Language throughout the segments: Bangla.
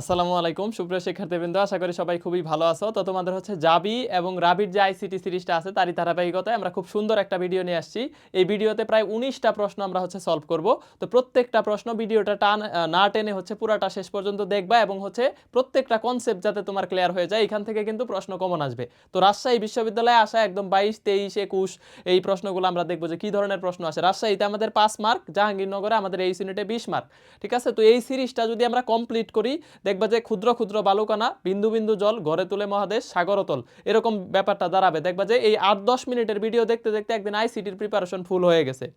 আসসালামু আলাইকুম, সুপ্রিয় শিক্ষার্থীবৃন্দ, আশা করি সবাই খুবই ভালো আছো। তো তোমাদের হচ্ছে জাবি এবং রাবির যে আইসিটি সিরিজটা আছে, তারই ধারাবাহিকতায় আমরা খুব সুন্দর একটা ভিডিও নিয়ে আসছি। এই ভিডিওতে প্রায় উনিশটা প্রশ্ন আমরা হচ্ছে সলভ করব। তো প্রত্যেকটা প্রশ্ন ভিডিওটা টান না টেনে হচ্ছে পুরাটা শেষ পর্যন্ত দেখবা এবং হচ্ছে প্রত্যেকটা কনসেপ্ট যাতে তোমার ক্লিয়ার হয়ে যায়, এখান থেকে কিন্তু প্রশ্ন কমন আসবে। তো রাজশাহী বিশ্ববিদ্যালয়ে আসা একদম বাইশ, তেইশ, একুশ, এই প্রশ্নগুলো আমরা দেখব যে কি ধরনের প্রশ্ন আসে। রাজশাহীতে আমাদের পাঁচ মার্ক জাহাঙ্গীরনগরে আমাদের এই ইউনিটে বিশ মার্ক ঠিক আছে? তো এই সিরিজটা যদি আমরা কমপ্লিট করি দেখবা যে ক্ষুদ্র ক্ষুদ্র বালুকানা, বিন্দু বিন্দু জল, গড়ে তুলে মহাদেশ সাগরতল এরকম ব্যাপারটা দাঁড়াবে। দেখবা যে এই আট দশ মিনিটের ভিডিও দেখতে দেখতে একদিন আইসিটির প্রিপারেশন ফুল হয়ে গেছে।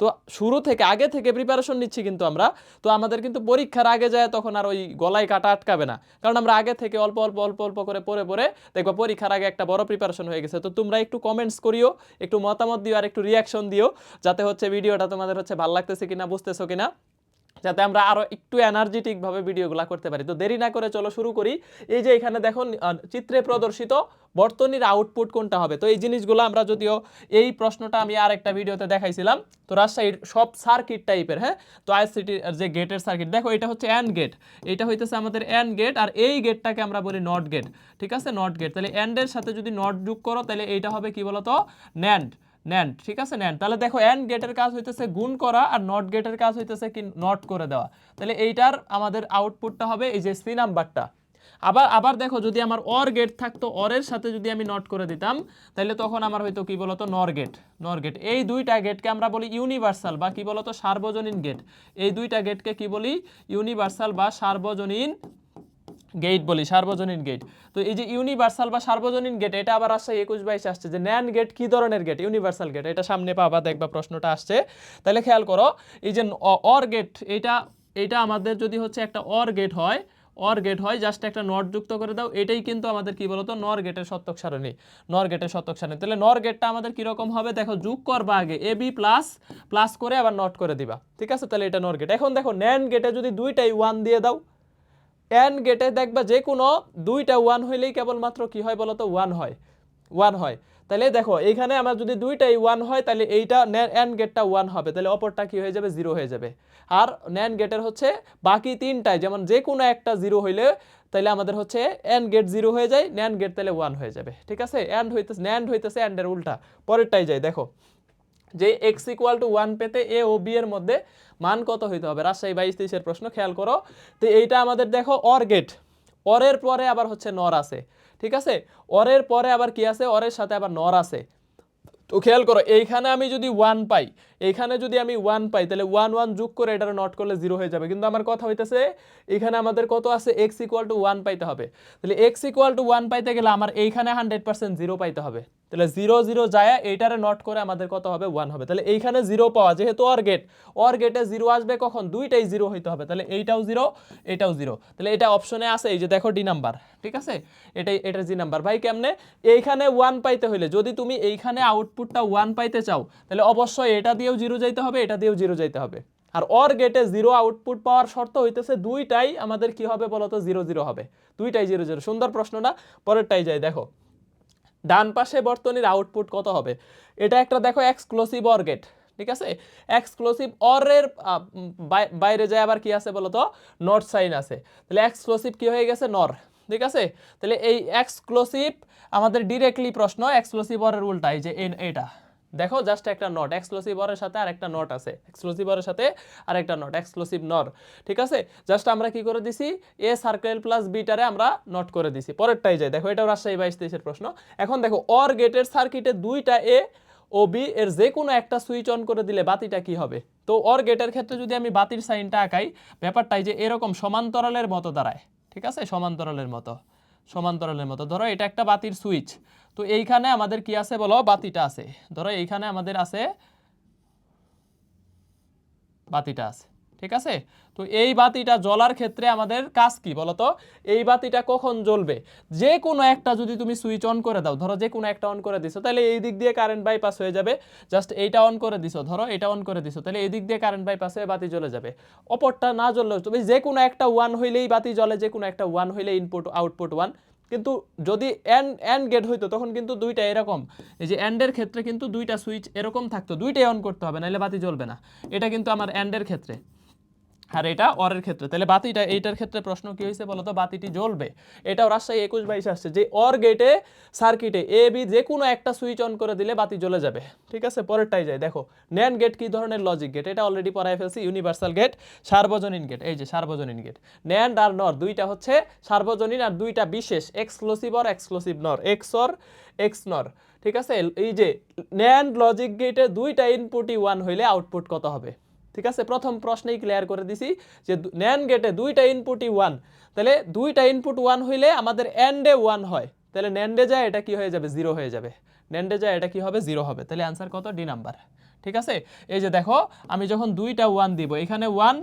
তো শুরু থেকে, আগে থেকে প্রিপারেশন নিচ্ছি কিন্তু আমরা। তো আমাদের কিন্তু পরীক্ষার আগে যায় তখন আর ওই গলায় কাটা আটকাবে না। কারণ আমরা আগে থেকে অল্প অল্প অল্প অল্প করে পড়ে পড়ে দেখব পরীক্ষার আগে একটা বড় প্রিপারেশন হয়ে গেছে। তো তোমরা একটু কমেন্টস করিও, একটু মতামত দিও আর একটু রিয়াকশন দিও, যাতে হচ্ছে ভিডিওটা তোমাদের হচ্ছে ভালো লাগতেছে কিনা, বুঝতেছো কিনা। যাতে আমরা আরও একটু এনার্জেটিক ভাবে ভিডিওগুলো করতে পারি। তো দেরি না করে চলো শুরু করি। এই যে এখানে দেখো চিত্রে প্রদর্শিত বর্তনীর আউটপুট কোনটা হবে? তো এই জিনিসগুলো আমরা যদিও এই প্রশ্নটা আমি আর একটা ভিডিওতে দেখাইছিলাম, তো রাজশাহীর সব সার্কিট টাইপের হ্যাঁ? তো আইসিটির যে গেটের সার্কিট দেখো এটা হচ্ছে অ্যান্ড গেট এটা হইতেছে আমাদের অ্যান্ড গেট আর এই গেটটাকে আমরা বলি নট গেট ঠিক আছে? নট গেট তাহলে অ্যান্ডের সাথে যদি নট যোগ করো, তাহলে এইটা হবে কি বলতো? ন্যান্ড ন্যান্ড ঠিক আছে? ন্যান্ড তাহলে দেখো অ্যান্ড গেটের কাজ হইতেছে গুণ করা আর নট গেটের কাজ হইতেছে কি নট করে দেওয়া। তাহলে এইটার আমাদের আউটপুটটা হবে এই যে সি নাম্বারটা আবার আবার দেখো, যদি আমার অর গেট থাকতো অরের সাথে যদি আমি নট করে দিতাম, তাহলে তখন আমার হয়তো কি বলতো? নর গেট নর গেট এই দুইটা গেটকে আমরা বলি ইউনিভার্সাল বা কি বলতো? সার্বজনীন গেট এই দুইটা গেটকে কি বলি? ইউনিভার্সাল বা সার্বজনীন গেট বলি, সার্বজনীন গেট তো এই যে ইউনিভার্সাল বা সার্বজনীন গেট এটা আবার আসছে একুশ বাইশে আসছে, যে ন্যান গেট কি ধরনের গেট ইউনিভার্সাল গেট এটা সামনে পাবা, দেখবা প্রশ্নটা আসছে। তাহলে খেয়াল করো, এই যে অর গেট এটা এটা আমাদের যদি হচ্ছে একটা অর গেট হয় অর গেট হয় জাস্ট একটা নট যুক্ত করে দাও, এটাই কিন্তু আমাদের কি বলতো নর গেটের সত্যক সারণী। নর গেটের সত্যক সারণী। তাহলে নর গেটটা আমাদের কীরকম হবে? দেখো, যোগ করবা আগে এ বি প্লাস প্লাস করে আবার নট করে দিবা। ঠিক আছে? তাহলে এটা নর গেট এখন দেখো ন্যান গেটে যদি দুইটাই ওয়ান দিয়ে দাও এন গেটে দেখবা যে কোনো দুইটা ওয়ান হইলেই কেবলমাত্র কি হয় বলতো ওয়ান হয়। ওয়ান হয়। তাহলে দেখো, এইখানে আমার যদি দুইটাই ওয়ান হয় তাহলে এইটা এন গেটটা ওয়ান হবে। তাহলে অপরটা কি হয়ে যাবে? জিরো হয়ে যাবে। আর ন্যান গেটের হচ্ছে বাকি তিনটায় যেমন যে কোনো একটা জিরো হইলে তাহলে আমাদের হচ্ছে এন গেট জিরো হয়ে যায় ন্যান গেট তাহলে ওয়ান হয়ে যাবে। ঠিক আছে? অ্যান্ড হইতেছে ন্যান্ড হইতেছে অ্যান্ডের উল্টা। পরেরটাই যায় দেখো। যে এক্স ইকুয়াল টু ওয়ান পেতে এ ও বি এর মধ্যে মান কত হইতে হবে? রাজশাহী বাইশ তেইশের প্রশ্ন, খেয়াল করো। তো এইটা আমাদের দেখো, অর গেট। অরের পরে আবার হচ্ছে নর আছে। ঠিক আছে? অরের পরে আবার কি আছে? অরের সাথে আবার নর আছে। তো খেয়াল করো, এইখানে আমি যদি ওয়ান পাই, এইখানে যদি আমি ওয়ান পাই, তাহলে ওয়ান ওয়ান যোগ করে এটা নট করলে জিরো হয়ে যাবে। কিন্তু আমার কথা হইতেছে, এখানে আমাদের কত আছে? এক্স ইকুয়াল টু ওয়ান পাইতে হবে। তাহলে এক্স ইকুয়াল টু ওয়ান পাইতে গেলে আমার এইখানে হান্ড্রেড পার্সেন্ট জিরো পাইতে হবে। তাহলে জিরো জিরো যায়, এইটারে নট করে আমাদের কত হবে? ওয়ান হবে। তাহলে এইখানে জিরো পাওয়া, যেহেতু অর গেট অর গেটে জিরো আসবে কখন? দুইটাই জিরো হইতে হবে। তাহলে এইটাও জিরো এটাও জিরো তাহলে এটা অপশনে আছে, এই যে দেখো ডি নাম্বার ঠিক আছে? এটাই, এটা জি নাম্বার ভাই, কেমনে? এইখানে ওয়ান পাইতে হইলে, যদি তুমি এইখানে আউটপুটটা ওয়ান পাইতে চাও, তাহলে অবশ্যই এটা দিয়েও জিরো যাইতে হবে, এটা দিয়েও জিরো যাইতে হবে। আর অর গেটে জিরো আউটপুট পাওয়ার শর্ত হইতেছে দুইটাই আমাদের কি হবে বলতো? জিরো জিরো হবে। দুইটাই জিরো জিরো সুন্দর প্রশ্ন না পরেরটাই যাই, দেখো। ডান পাশে বর্তনীর আউটপুট কত হবে? এটা একটা দেখো এক্সক্লুসিভ অর গেট ঠিক আছে? এক্সক্লুসিভ অরের বাইরে যায় আবার কি আছে বলতো? নর্থ সাইন আছে। তাহলে এক্সক্লুসিভ কি হয়ে গেছে? নর ঠিক আছে? তাহলে এই এক্সক্লুসিভ আমাদের ডিরেক্টলি প্রশ্ন এক্সক্লুসিভ অরের উল্টাই যে এটা। দেখো জাস্ট একটা নট এক্সক্লুসিভ অরের সাথে আর একটা নট আছে। এক্সক্লুসিভ অরের সাথে আর একটা নট এক্সক্লুসিভ নর ঠিক আছে? জাস্ট আমরা কি করে দিছি? এ সার্কেল প্লাস বিটারে আমরা নট করে দিছি। পরেরটাই যাই, দেখো, এটাও রাজশাহী বাইশ তেইশের প্রশ্ন। এখন দেখো অর গেটের সার্কিটে দুইটা এ ও বি এর যে কোনো একটা সুইচ অন করে দিলে বাতিটা কি হবে? তো অর গেটের ক্ষেত্রে যদি আমি বাতির সাইনটা আঁকাই ব্যাপারটাই যে এরকম সমান্তরালের মতো দাঁড়ায়, ঠিক আছে? সমান্তরালের মতো। সমান্তরালের মতো। ধরো এটা একটা বাতির সুইচ। তো এইখানে আমাদের কি আছে বলো? বাতিটা আছে। ধরো এইখানে আমাদের আছে, বাতিটা আছে। ঠিক আছে? তো এই বাতিটা জ্বলার ক্ষেত্রে আমাদের কাজ কি বলতো? এই বাতিটা কখন জ্বলবে? যে কোনো একটা যদি তুমি সুইচ অন করে দাও, ধরো যে কোনো একটা অন করে দিছো, তাহলে এই দিক দিয়ে কারেন্ট বাইপাস হয়ে যাবে। জাস্ট এইটা অন করে দিছো, ধরো এটা অন করে দিছো, তাহলে এই দিক দিয়ে কারেন্ট বাইপাস হয়ে বাতি জ্বলে যাবে। অপরটা না জ্বললেও তুমি যে কোনো একটা ওয়ান হইলেই বাতি জ্বলে যে কোনো একটা ওয়ান হইলে ইনপুট আউটপুট ওয়ান কিন্তু যদি এন এন গেট হইতো, তখন কিন্তু দুইটা এরকম। এই যে এন্ডের ক্ষেত্রে কিন্তু দুইটা সুইচ এরকম থাকতো, দুইটাই অন করতে হবে নাহলে বাতি জ্বলবে না। এটা কিন্তু আমার এন্ডের ক্ষেত্রে। আর এটা অরের ক্ষেত্রে। তাহলে বাতিটা এইটার ক্ষেত্রে প্রশ্ন কি হয়েছে বলতো? বাতিটি জ্বলবে। এটাও রাজশাহী একুশ বাইশ আসছে যে অর গেটে, সার্কিটে এ বি যে কোনো একটা সুইচ অন করে দিলে বাতি জ্বলে যাবে। ঠিক আছে? পরেরটাই যায়। দেখো ন্যান গেট কি ধরনের লজিক গেট এটা অলরেডি পড়ায় ফেলছি। ইউনিভার্সাল গেট সার্বজনীন গেট এই যে সার্বজনীন গেট ন্যান্ড আর নর দুইটা হচ্ছে সার্বজনীন আর দুইটা বিশেষ। Exclusive OR exclusive NOR XOR XNOR ঠিক আছে? এই যে ন্যান্ড লজিক গেটে দুইটা ইনপুটই ওয়ান হইলে আউটপুট কত হবে? ঠিক আছে? প্রথম প্রশ্নেই ক্লিয়ার করে দিছি যে ন্যান গেটে দুইটা ইনপুটই ওয়ান তাহলে দুইটা ইনপুট ওয়ান হইলে আমাদের অ্যান্ডে ওয়ান হয়। তাহলে ন্যান্ডে যায়, এটা কি হয়ে যাবে? জিরো হয়ে যাবে। ন্যান্ডে যায়, এটা কি হবে? জিরো হবে। তাহলে অ্যান্সার কত? ডি নাম্বার ঠিক আছে? এই যে দেখো, আমি যখন দুইটা ওয়ান দিব, এখানে ওয়ান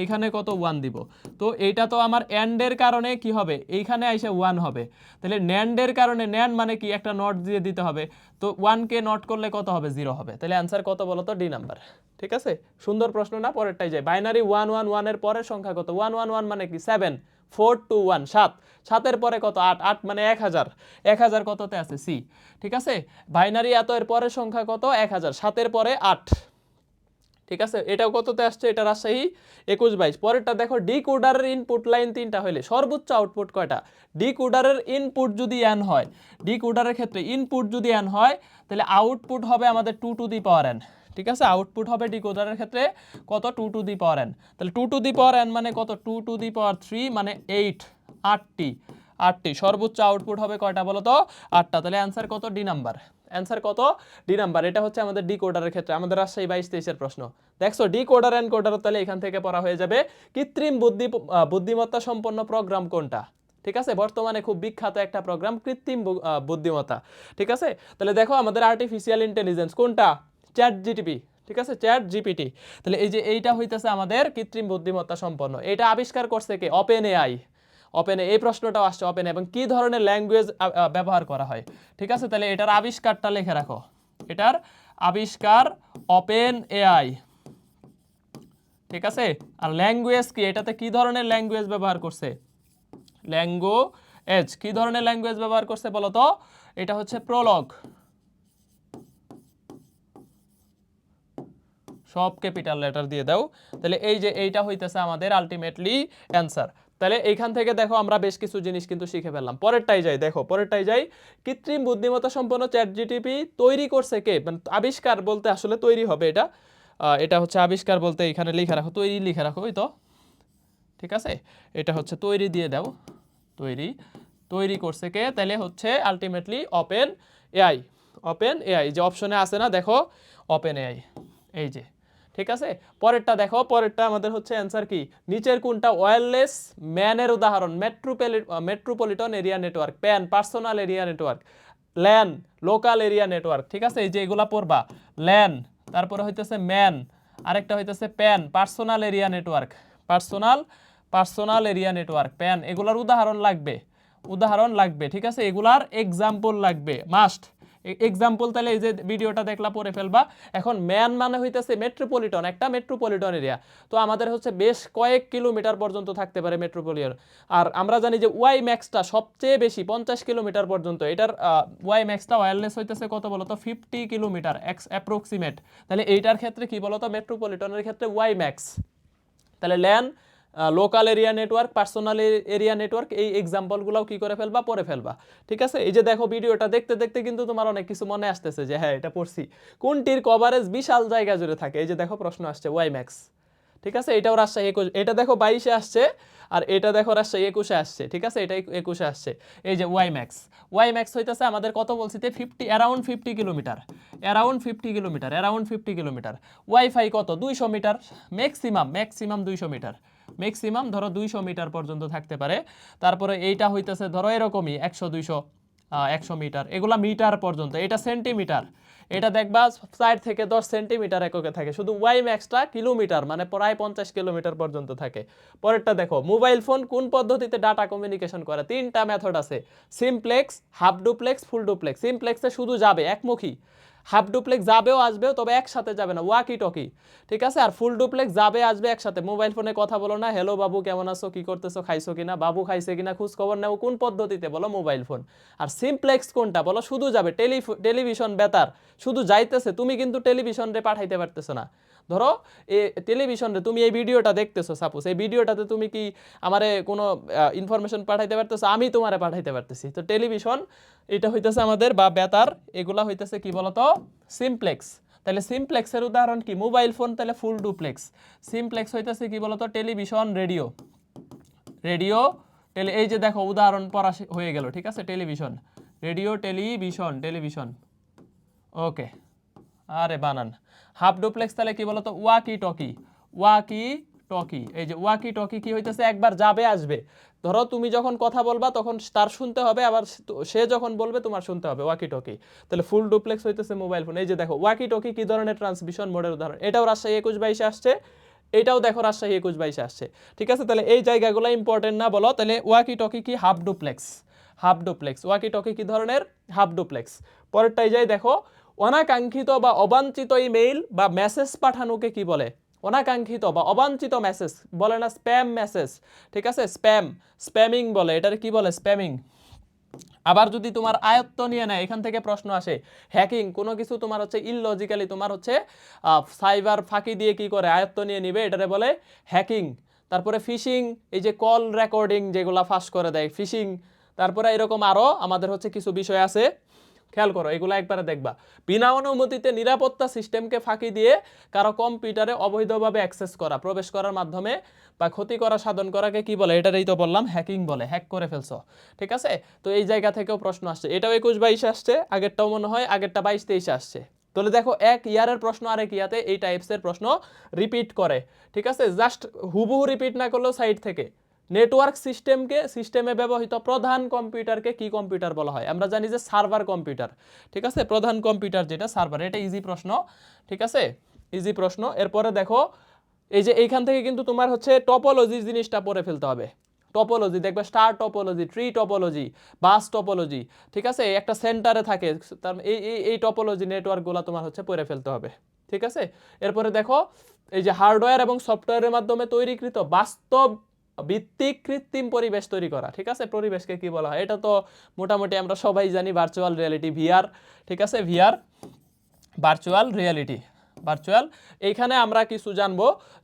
এইখানে কত ওয়ান দিব। তো এইটা তো আমার অ্যান্ডের কারণে কি হবে? এইখানে এসে ওয়ান হবে। তাহলে ন্যান্ডের কারণে ন্যান্ড মানে কি? একটা নট দিয়ে দিতে হবে। তো ওয়ানকে নট করলে কত হবে? জিরো হবে। তাহলে অ্যান্সার কত বলো তো ডি নাম্বার ঠিক আছে? সুন্দর প্রশ্ন না? পরেরটাই যায় বাইনারি ওয়ান ওয়ান ওয়ানের পরের সংখ্যা কত? ওয়ান ওয়ান ওয়ান মানে কি? সেভেন ফোর টু ওয়ান সাত। সাতের পরে কত? আট। আট মানে এক হাজার। এক হাজার কততে আছে? সি ঠিক আছে? বাইনারি এত এর পরের সংখ্যা কত? এক হাজার। সাতের পরে আট। ঠিক আছে? এটাও কততে আসছে? এটা রাজশাহী একুশ বাইশ। পরেরটা দেখো ডি কোডারের ইনপুট লাইন তিনটা হইলে। সর্বোচ্চ আউটপুট কয়টা? ডি কোডারের ইনপুট যদি অ্যান হয় ডি কোডারের ক্ষেত্রে ইনপুট যদি অ্যান হয়, তাহলে আউটপুট হবে আমাদের two to the power n ঠিক আছে? আউটপুট হবে ডিকোডারের ক্ষেত্রে কত? Two to the power n তাহলে two to the power n মানে কত? Two to the power three মানে এইট আটটি আটটি। সর্বোচ্চ আউটপুট হবে কয়টা বলো তো আটটা। তাহলে অ্যান্সার কত? ডি নাম্বার অ্যান্সার কত? ডি নাম্বার এটা হচ্ছে আমাদের ডি কোডারের ক্ষেত্রে, আমাদের রাজশাহী বাইশ তেইশের প্রশ্ন। দেখছ ডি কোডার অ্যান্ড কোডার তাহলে এখান থেকে পড়া হয়ে যাবে কৃত্রিম বুদ্ধি বুদ্ধিমত্তা সম্পন্ন প্রোগ্রাম কোনটা? ঠিক আছে? বর্তমানে খুব বিখ্যাত একটা প্রোগ্রাম কৃত্রিম বুদ্ধিমত্তা। ঠিক আছে? তাহলে দেখো আমাদের আর্টিফিশিয়াল ইন্টেলিজেন্স কোনটা? চ্যাট জিটিপি ঠিক আছে? চ্যাট জিপিটি তাহলে এই যে এইটা হইতেছে আমাদের কৃত্রিম বুদ্ধিমত্তা সম্পন্ন। এটা আবিষ্কার করছে কে? ওপেন এআই ওপেনে এই প্রশ্নটাও আসছে ওপেন এবং কি ধরনের ল্যাঙ্গুয়েজ ব্যবহার করা হয়? ঠিক আছে? তাহলে এটার আবিষ্কারটা লিখে রাখো। এটার আবিষ্কার ওপেন এআই ঠিক আছে? আর ল্যাঙ্গুয়েজ কি? এটাতে কি ধরনের ল্যাঙ্গুয়েজ ব্যবহার করছে? ল্যাঙ্গুয়েজ কি ধরনের ল্যাঙ্গুয়েজ ব্যবহার করছে বলো তো? এটা হচ্ছে প্রলগ সব ক্যাপিটাল লেটার দিয়ে দাও। তাহলে এই যে এইটা হইতেছে আমাদের আলটিমেটলি অ্যান্সার তাহলে এইখান থেকে দেখো আমরা বেশ কিছু জিনিস কিন্তু শিখে ফেললাম। পরেরটাই যাই, দেখো, পরেরটাই যাই। কৃত্রিম বুদ্ধিমত্তা সম্পন্ন চ্যাট জিটিপি তৈরি করছে কে? মানে আবিষ্কার বলতে আসলে তৈরি হবে এটা। এটা হচ্ছে আবিষ্কার বলতে এখানে লিখে রাখো, তৈরি লিখে রাখো, ওই তো। ঠিক আছে? এটা হচ্ছে তৈরি দিয়ে দাও। তৈরি তৈরি করছে কে? তাহলে হচ্ছে ultimately open AI open AI যে অপশনে আছে না, দেখো ওপেন এআই এই যে ঠিক আছে? পরেরটা দেখো, পরেরটা আমাদের হচ্ছে অ্যান্সার কি? নিচের কোনটা? ওয়্যারলেস ম্যানের উদাহরণ মেট্রোপলি metropolitan area network PAN personal area network LAN local area network ঠিক আছে? এই যে এগুলা পড়বা। ল্যান তারপরে হইতেছে ম্যান আরেকটা হইতেছে PAN personal area network personal personal area network PAN এগুলার উদাহরণ লাগবে। উদাহরণ লাগবে, ঠিক আছে? এগুলার এক্সাম্পল লাগবে মাস্ট এক্সাম্পল তাহলে এই যে ভিডিওটা দেখলা পরে ফেলবা। এখন ম্যান মানে হইতেছে মেট্রোপলিটন একটা মেট্রোপলিটন এরিয়া তো আমাদের হচ্ছে বেশ কয়েক কিলোমিটার পর্যন্ত থাকতে পারে মেট্রোপলিটন আর আমরা জানি যে ওয়াই ম্যাক্সটা সবচেয়ে বেশি, পঞ্চাশ কিলোমিটার পর্যন্ত। এটার ওয়াই ম্যাক্সটা ওয়্যারলেস হইতেছে কত বলতো? ফিফটি কিলোমিটার এক্স অ্যাপ্রক্সিমেট তাহলে এইটার ক্ষেত্রে কি বলতো? মেট্রোপলিটনের ক্ষেত্রে ওয়াই ম্যাক্স তাহলে LAN local area network personal area network এই এক্সাম্পলগুলোও কি করে ফেলবা? পরে ফেলবা। ঠিক আছে? এই যে দেখো ভিডিওটা দেখতে দেখতে কিন্তু তোমার অনেক কিছু মনে আসতেছে যে হ্যাঁ এটা পড়ছি। কোনটির কভারেজ বিশাল জায়গা জুড়ে থাকে? এই যে দেখো প্রশ্ন আসছে ওয়াই ম্যাক্স ঠিক আছে? এটাও রাজশাহী একুশ, এটা দেখো বাইশে আসছে, আর এটা দেখো রাজশাহী একুশে আসছে। ঠিক আছে? এটা একুশে আসছে। এই যে ওয়াই ম্যাক্স ওয়াই ম্যাক্স হইতেছে আমাদের কত বলছি তে fifty around fifty kilometre around fifty kilometre around fifty kilometre WiFi কত? দুইশো মিটার ম্যাক্সিমাম ম্যাক্সিমাম দুইশো মিটার ম্যাক্সিমাম ধরো দুইশো মিটার পর্যন্ত থাকতে পারে। তারপরে এইটা হইতেছে ধরো এরকমই একশো, দুইশো একশো মিটার। এগুলা মিটার পর্যন্ত, এটা সেন্টিমিটার। এটা দেখবা চার থেকে দশ সেন্টিমিটার এককে থাকে। শুধু ওয়াই ম্যাক্সটা কিলোমিটার মানে প্রায় পঞ্চাশ কিলোমিটার পর্যন্ত থাকে। পরেরটা দেখো মোবাইল ফোন কোন পদ্ধতিতে ডাটা কমিউনিকেশন করে? তিনটা মেথড আছে। Simplex half duplex full duplex সিমপ্লেক্সে শুধু যাবে, একমুখী। হাফ ডুপ্লেক্স যাবেও আসবেও, তবে একসাথে যাবে না ওয়াকি টকি ঠিক আছে? আর ফুল ডুপ্লেক্স যাবে, আসবে একসাথে। মোবাইল ফোনে কথা বলো না হ্যালো বাবু, কেমন আছো? কি করতেছো? খাইছো কিনা? বাবু খাইছে কিনা? খোঁজ খবর নেও, কোন পদ্ধতিতে? বলো মোবাইল ফোন আর সিমপ্লেক্স কোনটা? বলো, শুধু যাবে টেলি টেলিভিশন বেতার, শুধু যাইতেছে, তুমি কিন্তু টেলিভিশন রে পাঠাইতে পারতেছো না। ধরো, এ টেলিভিশনে তুমি এই ভিডিওটা দেখতেছো সাপোজ এই ভিডিওটাতে তুমি কি আমারে কোনো ইনফরমেশন পাঠাইতে পারতেছো? আমি তোমারে পাঠাইতে পারতেছি। তো টেলিভিশন এটা হইতেছে আমাদের বা বেতার, এগুলা হইতেছে কি বলতো? সিমপ্লেক্স তাহলে সিমপ্লেক্সের উদাহরণ কি? মোবাইল ফোন তাহলে ফুল ডুপ্লেক্স সিমপ্লেক্স হইতেছে কি বলতো? টেলিভিশন রেডিও রেডিও টেলি এই যে দেখো, উদাহরণ পড়া হয়ে গেল, ঠিক আছে? Television radio television television okay আরে বানান। হাফ ডুপ্লেক্স তাহলে কি বলতো? ওয়াকি টকি ওয়াকি টকি এই যে ওয়াকি টকি কি হইতেছে? একবার যাবে, আসবে। ধরো তুমি যখন কথা বলবা, তখন তার শুনতে হবে, আবার সে- যখন বলবে, তোমার শুনতে হবে ওয়াকি টকি তাহলে ফুল ডুপ্লেক্স হইতেছে মোবাইল ফোন এই যে দেখো ওয়াকি টকি কি ধরনের ট্রান্সমিশন মোডের উদাহরণ? এটাও রাজশাহী একুশ বাইশে আসছে। এটাও দেখো রাজশাহী একুশ বাইশে আসছে। ঠিক আছে? তাহলে এই জায়গাগুলো ইম্পর্টেন্ট না বলো। তাহলে ওয়াকি টকি কি half duplex? Half duplex. Walkie talkie কি ধরনের? Half duplex. পরেরটাই যাই দেখো। অনাকাঙ্ক্ষিত বা অবাঞ্ছিত ইমেইল বা মেসেজ পাঠানোকে কি বলে? অনাকাঙ্ক্ষিত বা অবাঞ্ছিত মেসেজ বলে না স্প্যাম মেসেজ, ঠিক আছে? স্প্যাম, স্প্যামিং বলে। এটার কি বলে? স্প্যামিং। আবার যদি তোমার আয়ত্ত নিয়ে নেয়, এখান থেকে প্রশ্ন আসে, হ্যাকিং, কোনো কিছু তোমার হচ্ছে ইললজিক্যালি তোমার হচ্ছে সাইবার ফাঁকি দিয়ে কি করে আয়ত্ত নিয়ে নিবে? এটারে বলে হ্যাকিং। তারপরে ফিশিং, এই যে কল রেকর্ডিং যেগুলা ফাঁস করে দেয়, ফিশিং। তারপরে এরকম আরও আমাদের হচ্ছে কিছু বিষয় আছে। খেয়াল করো, এগুলো একবারে দেখবা। বিনা অনুমতিতে নিরাপত্তা সিস্টেমকে ফাঁকি দিয়ে কারও কম্পিউটারে অবৈধভাবে অ্যাক্সেস করা, প্রবেশ করার মাধ্যমে বা ক্ষতি করা, সাধন করাকে কি বলে? এটারই তো বললাম হ্যাকিং বলে হ্যাক করে ফেলছো। ঠিক আছে? তো এই জায়গা থেকেও প্রশ্ন আসছে। এটাও একুশ বাইশে আসছে, আগেরটাও মনে হয় আগেরটা বাইশ তেইশে আসছে। তাহলে দেখো, এক ইয়ারের প্রশ্ন আরেক ইয়াতে এই টাইপসের প্রশ্ন রিপিট করে। ঠিক আছে? জাস্ট হুবহু রিপিট না করলেও সাইড থেকে। নেটওয়ার্ক সিস্টেমকে, সিস্টেমে ব্যবহৃত প্রধান কম্পিউটারকে কি কম্পিউটার বলা হয়? আমরা জানি যে সার্ভার কম্পিউটার, ঠিক আছে? প্রধান কম্পিউটার যেটা, সার্ভার, এটা ইজি প্রশ্ন, ঠিক আছে? ইজি প্রশ্ন। এরপরে দেখো, এই যে এইখান থেকে কিন্তু তোমার হচ্ছে টপোলজি জিনিসটা পড়ে ফেলতে হবে। টপোলজি দেখবে star topology tree topology bus topology ঠিক আছে? একটা সেন্টারে থাকে, তার এই এই এই টপোলজি নেটওয়ার্কগুলো তোমার হচ্ছে পড়ে ফেলতে হবে, ঠিক আছে? এরপরে দেখো, এই যে হার্ডওয়্যার এবং সফটওয়্যারের মাধ্যমে তৈরিকৃত বাস্তব ভিত্তিক কৃত্রিম পরিবেশ তৈরি করা, ঠিক আছে? পরিবেশকে কি বলা হয়? এটা তো মোটামুটি আমরা সবাই জানি ভার্চুয়াল রিয়ালিটি ভিআর ঠিক আছে? ভিআর ভার্চুয়াল রিয়ালিটি ভার্চুয়াল এইখানে আমরা কিছু জানব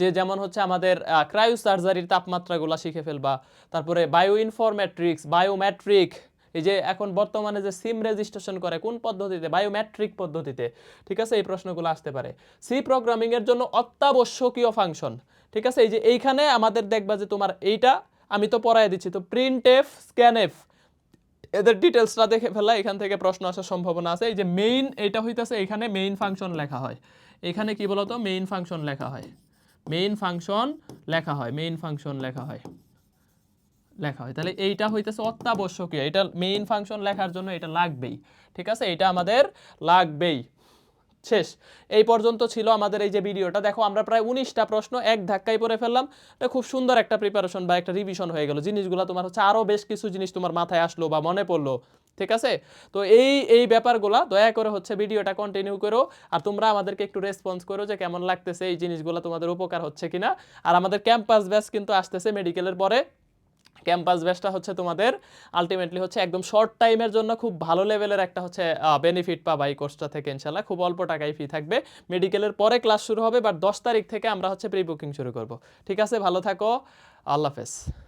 যে যেমন হচ্ছে আমাদের ক্রায়ো সার্জারির তাপমাত্রাগুলো শিখে ফেলবা, তারপরে বায়ো ইনফরমেট্রিক্স বায়োমেট্রিক এই যে এখন বর্তমানে যে সিম রেজিস্ট্রেশন করে কোন পদ্ধতিতে বায়োমেট্রিক পদ্ধতিতে, ঠিক আছে? এই প্রশ্নগুলো আসতে পারে। সি প্রোগ্রামিং এর জন্য অত্যাবশ্যকীয় ফাংশন ঠিক আছে? এই যে এইখানে আমাদের দেখবা যে তোমার এইটা, আমি তো পড়াই দিচ্ছি, তো প্রিন্ট এফ স্ক্যান এফ এদের ডিটেলসটা দেখে ফেলা এখান থেকে প্রশ্ন আসার সম্ভাবনা আছে। এই যে মেইন এটা হইতেছে এখানে মেইন ফাংশন লেখা হয়। এখানে কি বলতো? মেইন ফাংশন লেখা হয়। মেইন ফাংশন লেখা হয় মেইন ফাংশন লেখা হয়। লেখা হয়। তাহলে এইটা হইতেছে অত্যাবশ্যকীয়। এটা মেইন ফাংশন লেখার জন্য এটা লাগবেই। ঠিক আছে? এটা আমাদের লাগবেই। শেষ। এই পর্যন্ত ছিল আমাদের এই যে ভিডিওটা। দেখো, আমরা প্রায় উনিশটা প্রশ্ন এক ধাক্কায় পড়ে ফেললাম। এটা খুব সুন্দর একটা প্রিপারেশন বা একটা রিভিশন হয়ে গেল। জিনিসগুলো তোমার হচ্ছে আরও বেশ কিছু জিনিস তোমার মাথায় আসলো বা মনে পড়ল। ঠিক আছে? তো এই এই ব্যাপারগুলো দয়া করে হচ্ছে ভিডিওটা কন্টিনিউ করো আর তোমরা আমাদেরকে একটু রেসপন্স করো যে কেমন লাগতেছে এই জিনিসগুলো তোমাদের উপকার হচ্ছে কিনা। আর আমাদের ক্যাম্পাস ব্যাস কিন্তু আসতেছে মেডিকেলের পরে। ক্যাম্পাস ব্যাচটা হচ্ছে তোমাদের আলটিমেটলি হচ্ছে একদম শর্ট টাইমের জন্য খুব ভালো লেভেলের একটা হচ্ছে বেনিফিট পাবা এই কোর্সটা থেকে ইনশাল্লাহ খুব অল্প টাকায় ফি থাকবে। মেডিকেলের পরে ক্লাস শুরু হবে বাট দশ তারিখ থেকে আমরা হচ্ছে প্রি বুকিং শুরু করব। ঠিক আছে? ভালো থাকো। আল্লাহ হাফেজ।